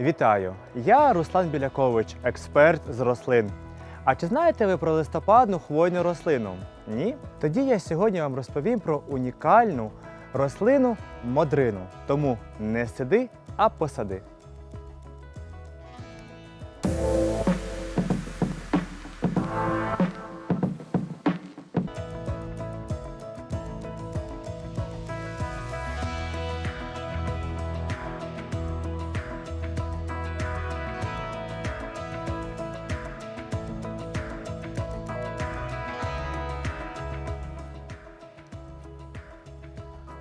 Вітаю! Я Руслан Білякович, експерт з рослин. А чи знаєте ви про листопадну хвойну рослину? Ні? Тоді я сьогодні вам розповім про унікальну рослину модрину. Тому не сиди, а посади.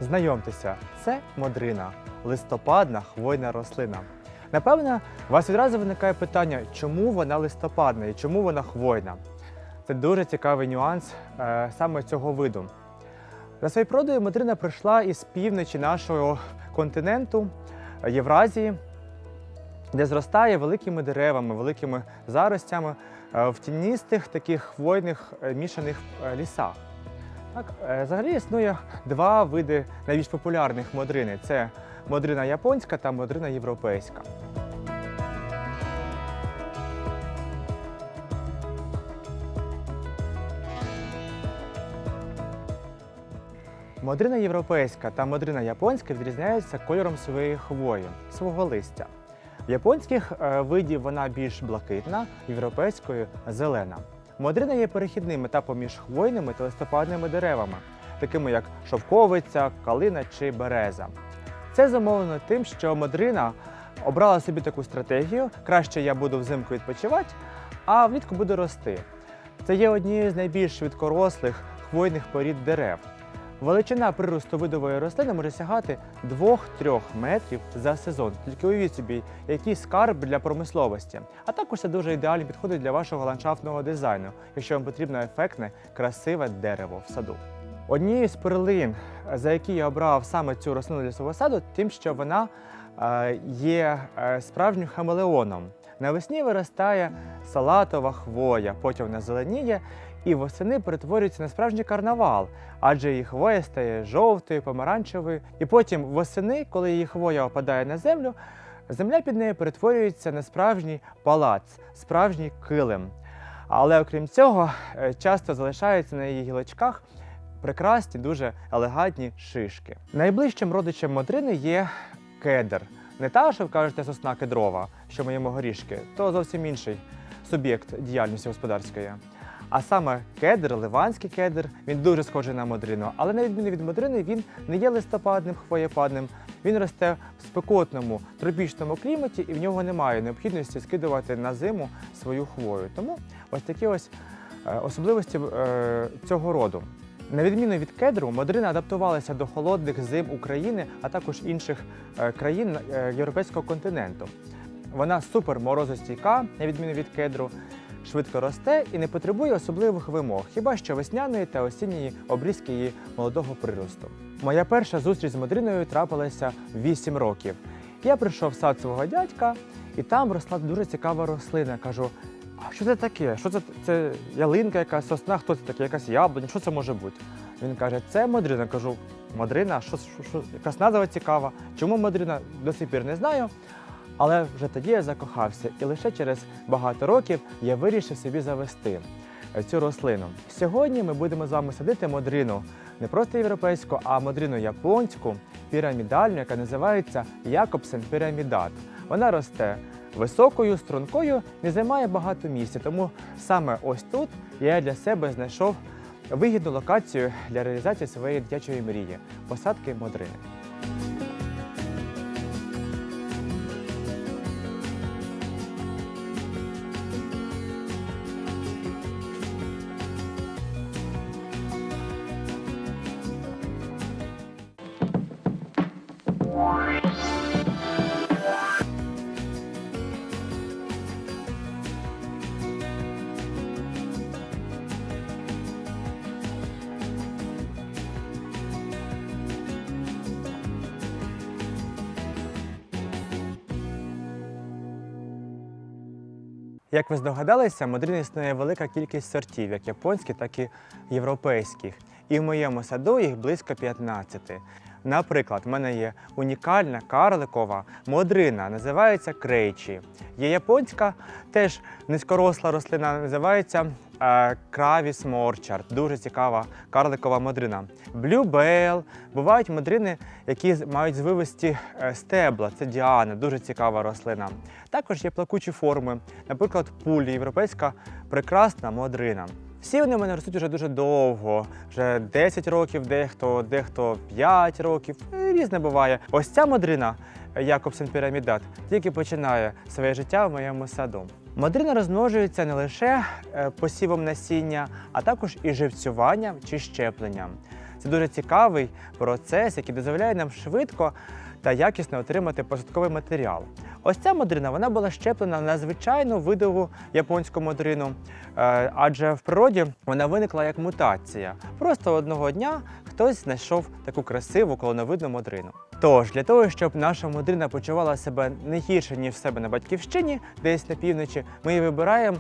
Знайомтеся, це модрина, листопадна хвойна рослина. Напевно, у вас відразу виникає питання, чому вона листопадна і чому вона хвойна. Це дуже цікавий нюанс е, саме цього виду. За своєю продою модрина прийшла із півночі нашого континенту е, Євразії, де зростає великими деревами, великими заростями е, в тіністих таких хвойних е, мішаних лісах. Так, е, взагалі існує два види найбільш популярних модрини: це модрина японська та модрина європейська. Модрина європейська та модрина японська відрізняються кольором своєї хвої, свого листя. В японських е, видів вона більш блакитна, в європейської зелена. Модрина є перехідним етапом між хвойними та листопадними деревами, такими як шовковиця, калина чи береза. Це замовлено тим, що модрина обрала собі таку стратегію: краще я буду взимку відпочивати, а влітку буду рости. Це є однією з найбільш швидкорослих хвойних порід дерев. Величина приросту видової рослини може сягати 2-3 метрів за сезон. Тільки уявіть собі, який скарб для промисловості. А також це дуже ідеально підходить для вашого ландшафтного дизайну, якщо вам потрібно ефектне, красиве дерево в саду. Однією з перлин, за які я обрав саме цю рослину для свого саду, тим, що вона е, є е, справжнім хамелеоном. Навесні виростає салатова хвоя, потім вона зеленіє і восени перетворюється на справжній карнавал, адже її хвоя стає жовтою, помаранчевою. І потім восени, коли її хвоя опадає на землю, земля під нею перетворюється на справжній палац, справжній килим. Але окрім цього, е, часто залишаються на її гілочках прекрасні, дуже елегантні шишки. Найближчим родичем модрини є кедр. Не та, що ви кажете, сосна кедрова, що ми їмо горішки, то зовсім інший суб'єкт діяльності господарської. А саме кедр, ливанський кедр, він дуже схожий на модрину, але на відміну від модрини, він не є листопадним, хвоєпадним. Він росте в спекотному тропічному кліматі, і в нього немає необхідності скидувати на зиму свою хвою. Тому ось такі ось е, особливості е, цього роду. На відміну від кедру, модрина адаптувалася до холодних зим України, а також інших е, країн європейського континенту. Вона супер морозостійка, на відміну від кедру, швидко росте і не потребує особливих вимог, хіба що весняної та осінньої обрізки її молодого приросту. Моя перша зустріч з модриною трапилася в 8 років. Я прийшов в сад свого дядька, і там росла дуже цікава рослина. Кажу, а що це таке? Що це, це ялинка, якась сосна, хто це таке, якась яблуня, що це може бути? Він каже, це модрина. Кажу, модрина, що, що, що якась назва цікава. Чому модрина до сих пір не знаю. Але вже тоді я закохався, і лише через багато років я вирішив собі завести цю рослину. Сьогодні ми будемо з вами садити модрину не просто європейську, а модрину японську, пірамідальну, яка називається Якобсен пірамідат. Вона росте високою, стрункою, не займає багато місця. Тому саме ось тут я для себе знайшов вигідну локацію для реалізації своєї дитячої мрії посадки модрини. Як ви здогадалися, модрин існує велика кількість сортів, як японських, так і європейських. І в моєму саду їх близько 15. Наприклад, в мене є унікальна карликова модрина, називається крейчі. Є японська, теж низькоросла рослина, називається Кравіс морчард. Дуже цікава карликова модрина. Блюбел. Бувають модрини, які мають звивисті е, стебла. Це діана, дуже цікава рослина. Також є плакучі форми, наприклад, пулі, європейська прекрасна модрина. Всі вони в мене ростуть вже дуже довго, вже 10 років, дехто, дехто 5 років. Е, Різне буває. Ось ця модрина Якобсен пірамідат тільки починає своє життя в моєму саду. Модрина розмножується не лише е, посівом насіння, а також і живцюванням чи щепленням. Це дуже цікавий процес, який дозволяє нам швидко та якісно отримати посадковий матеріал. Ось ця модрина вона була щеплена на звичайну видову японську модрину, е, адже в природі вона виникла як мутація. Просто одного дня хтось знайшов таку красиву колоновидну модрину. Тож, для того, щоб наша модрина почувала себе не гірше, ніж в себе на батьківщині, десь на півночі, ми її вибираємо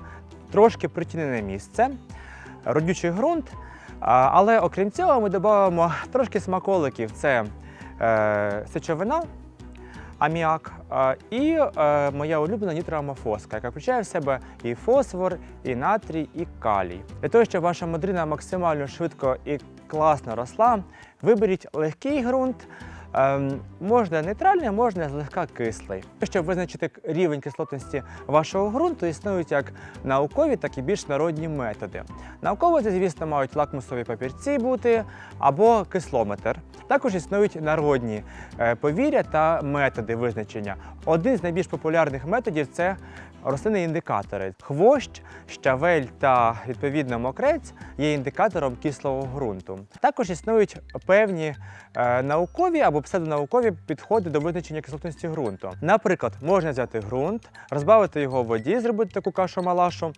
трошки притінене місце, родючий ґрунт. Але окрім цього, ми додаємо трошки смаколиків: це сечовина, аміак е, і е, моя улюблена нітроамофоска, яка включає в себе і фосфор, і натрій, і калій. Для того, щоб ваша мадрина максимально швидко і класно росла, виберіть легкий ґрунт. Ем, можна нейтральний, можна злегка кислий. Щоб визначити рівень кислотності вашого ґрунту, існують як наукові, так і більш народні методи. Науково це, звісно, мають лакмусові папірці бути або кислометр. Також існують народні е, повір'я та методи визначення. Один з найбільш популярних методів це рослинні індикатори. Хвощ, щавель та відповідно мокрець є індикатором кислого ґрунту. Також існують певні е, наукові або псевдонаукові підходи до визначення кислотності ґрунту. Наприклад, можна взяти ґрунт, розбавити його в воді, зробити таку кашу-малашу.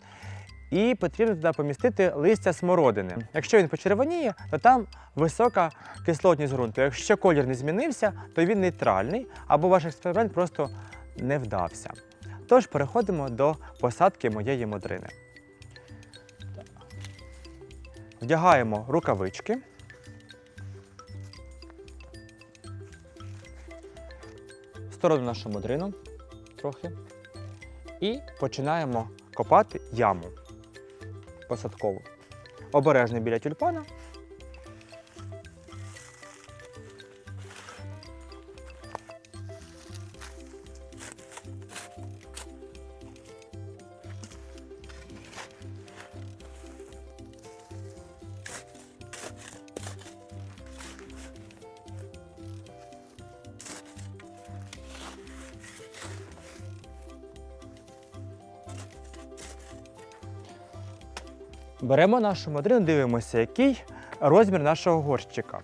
І потрібно туди помістити листя смородини. Якщо він почервоніє, то там висока кислотність ґрунту. Якщо колір не змінився, то він нейтральний або ваш експеримент просто не вдався. Тож переходимо до посадки моєї модрини. Вдягаємо рукавички. Сторону нашу модрину трохи. І починаємо копати яму посадкову. Обережно біля тюльпана. Беремо нашу модрину, дивимося, який розмір нашого горщика.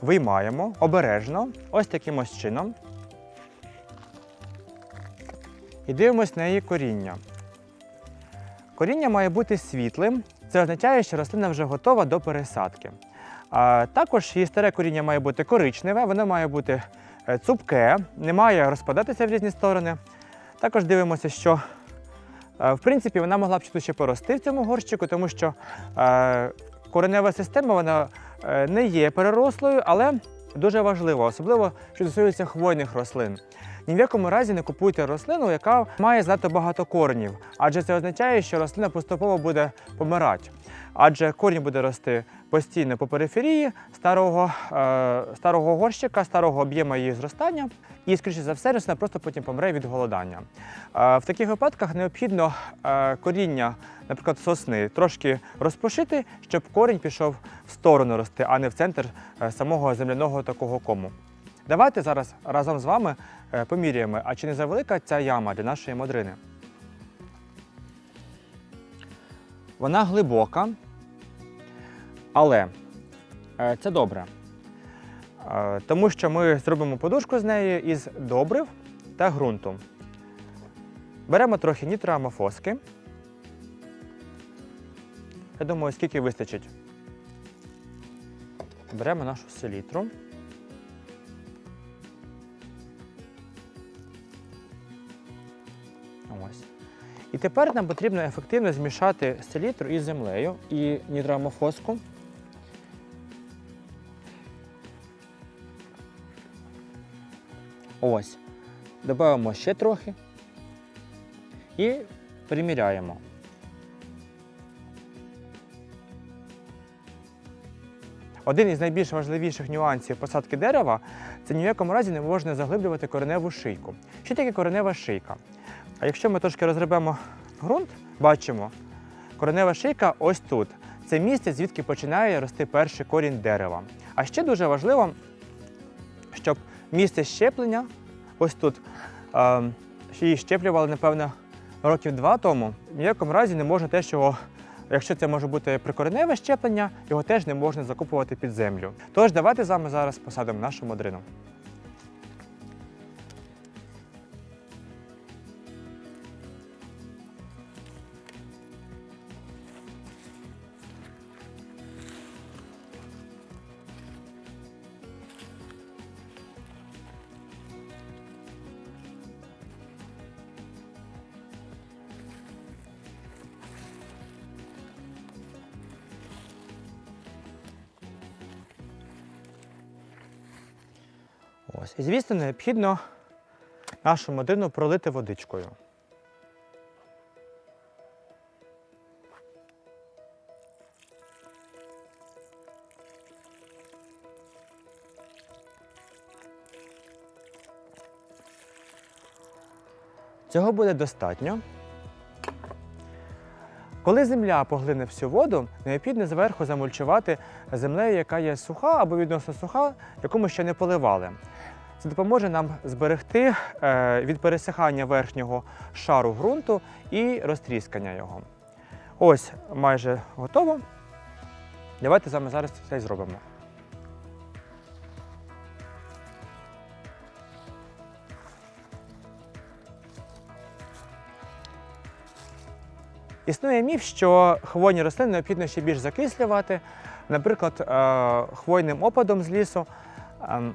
Виймаємо обережно, ось таким ось чином. І дивимося на її коріння. Коріння має бути світлим. Це означає, що рослина вже готова до пересадки. А також її старе коріння має бути коричневе, воно має бути е, цупке, не має розпадатися в різні сторони. Також дивимося, що В принципі, вона могла б тут ще порости в цьому горщику, тому що е, коренева система вона е, не є перерослою, але дуже важлива, особливо що стосується хвойних рослин. Ні в якому разі не купуйте рослину, яка має занадто багато коренів, адже це означає, що рослина поступово буде помирати. Адже корінь буде рости постійно по периферії старого, е, старого горщика, старого об'єму її зростання, і, скоріше за все, рослина просто потім помре від голодання. Е, В таких випадках необхідно е, коріння, наприклад, сосни, трошки розпушити, щоб корінь пішов в сторону рости, а не в центр е, самого земляного такого кому. Давайте зараз разом з вами е, поміряємо, а чи не завелика ця яма для нашої модрини. Вона глибока, але е, це добре. Е, Тому що ми зробимо подушку з неї із добрив та ґрунту. Беремо трохи нітроамофоски. Я думаю, скільки вистачить. Беремо нашу селітру. Ось. І тепер нам потрібно ефективно змішати селітру із землею і нітроамофоску. Ось. Додаємо ще трохи і приміряємо. Один із найбільш важливіших нюансів посадки дерева це ні в якому разі не можна заглиблювати кореневу шийку. Що таке коренева шийка? А якщо ми трошки розгребемо ґрунт, бачимо, коренева шийка ось тут. Це місце, звідки починає рости перший корінь дерева. А ще дуже важливо, щоб місце щеплення, ось тут, її щеплювали, напевно, років два тому, в ніякому разі не можна те, що Якщо це може бути прикореневе щеплення, його теж не можна закупувати під землю. Тож давайте з вами зараз посадимо нашу модрину. Ось. І звісно, необхідно нашу модрину пролити водичкою. Цього буде достатньо. Коли земля поглине всю воду, необхідно зверху замульчувати землею, яка є суха або відносно суха, яку ми ще не поливали. Це допоможе нам зберегти е, від пересихання верхнього шару ґрунту і розтріскання його. Ось майже готово. Давайте з вами зараз це зробимо. Існує міф, що хвойні рослини необхідно ще більш закислювати, наприклад, е, хвойним опадом з лісу. Ем,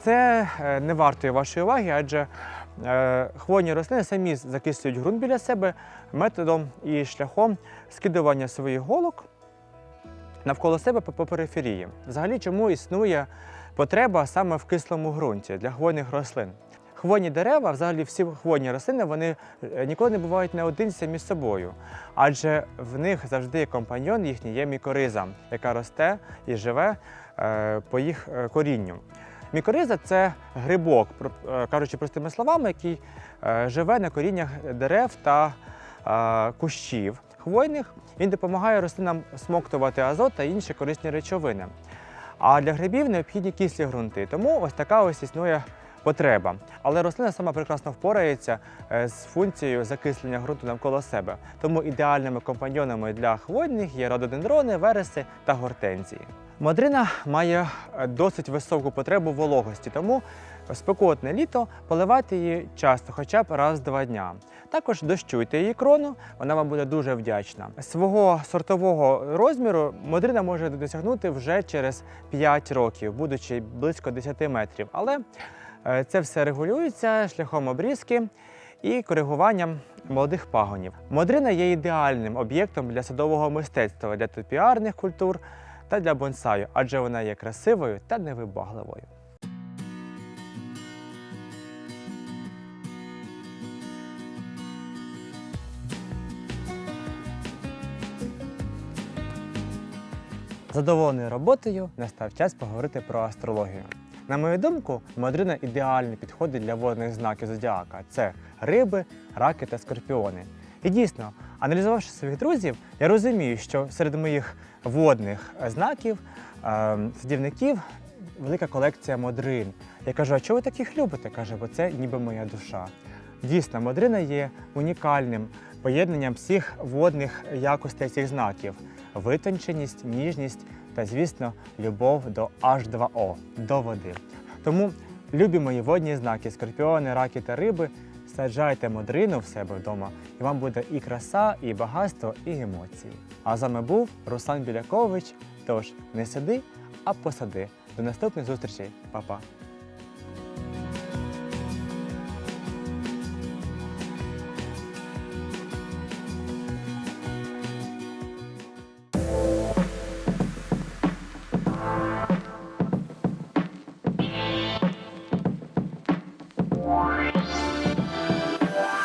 Це е, не вартує вашої уваги, адже е, хвойні рослини самі закислюють ґрунт біля себе методом і шляхом скидування своїх голок навколо себе по по периферії. Взагалі, чому існує потреба саме в кислому ґрунті для хвойних рослин? Хвойні дерева, взагалі всі хвойні рослини, вони е, ніколи не бувають наодинці між собою, адже в них завжди компаньйон їхній є мікориза, яка росте і живе е, по їх е, корінню. Мікориза це грибок, кажучи простими словами, який живе на коріннях дерев та кущів хвойних. Він допомагає рослинам смоктувати азот та інші корисні речовини. А для грибів необхідні кислі ґрунти. Тому ось така ось існує потреба. Але рослина сама прекрасно впорається е, з функцією закислення ґрунту навколо себе. Тому ідеальними компаньйонами для хвойних є рододендрони, вереси та гортензії. Модрина має е, досить високу потребу вологості, тому спекотне літо поливати її часто, хоча б раз в два дня. Також дощуйте її крону, вона вам буде дуже вдячна. Свого сортового розміру модрина може досягнути вже через 5 років, будучи близько 10 метрів. Але це все регулюється шляхом обрізки і коригуванням молодих пагонів. Модрина є ідеальним об'єктом для садового мистецтва, для топіарних культур та для бонсаю, адже вона є красивою та невибагливою. Задоволений роботою настав час поговорити про астрологію. На мою думку, модрина ідеально підходить для водних знаків зодіака. Це риби, раки та скорпіони. І дійсно, аналізувавши своїх друзів, я розумію, що серед моїх водних знаків, е, садівників, велика колекція модрин. Я кажу, а чого ви таких любите? Каже, бо це ніби моя душа. Дійсно, модрина є унікальним поєднанням всіх водних якостей цих знаків: витонченість, ніжність та, звісно, любов до H2O, до води. Тому, любі мої водні знаки, скорпіони, раки та риби, саджайте модрину в себе вдома, і вам буде і краса, і багатство, і емоції. А з вами був Руслан Білякович. Тож не сиди, а посади. До наступних зустрічей, Па-па!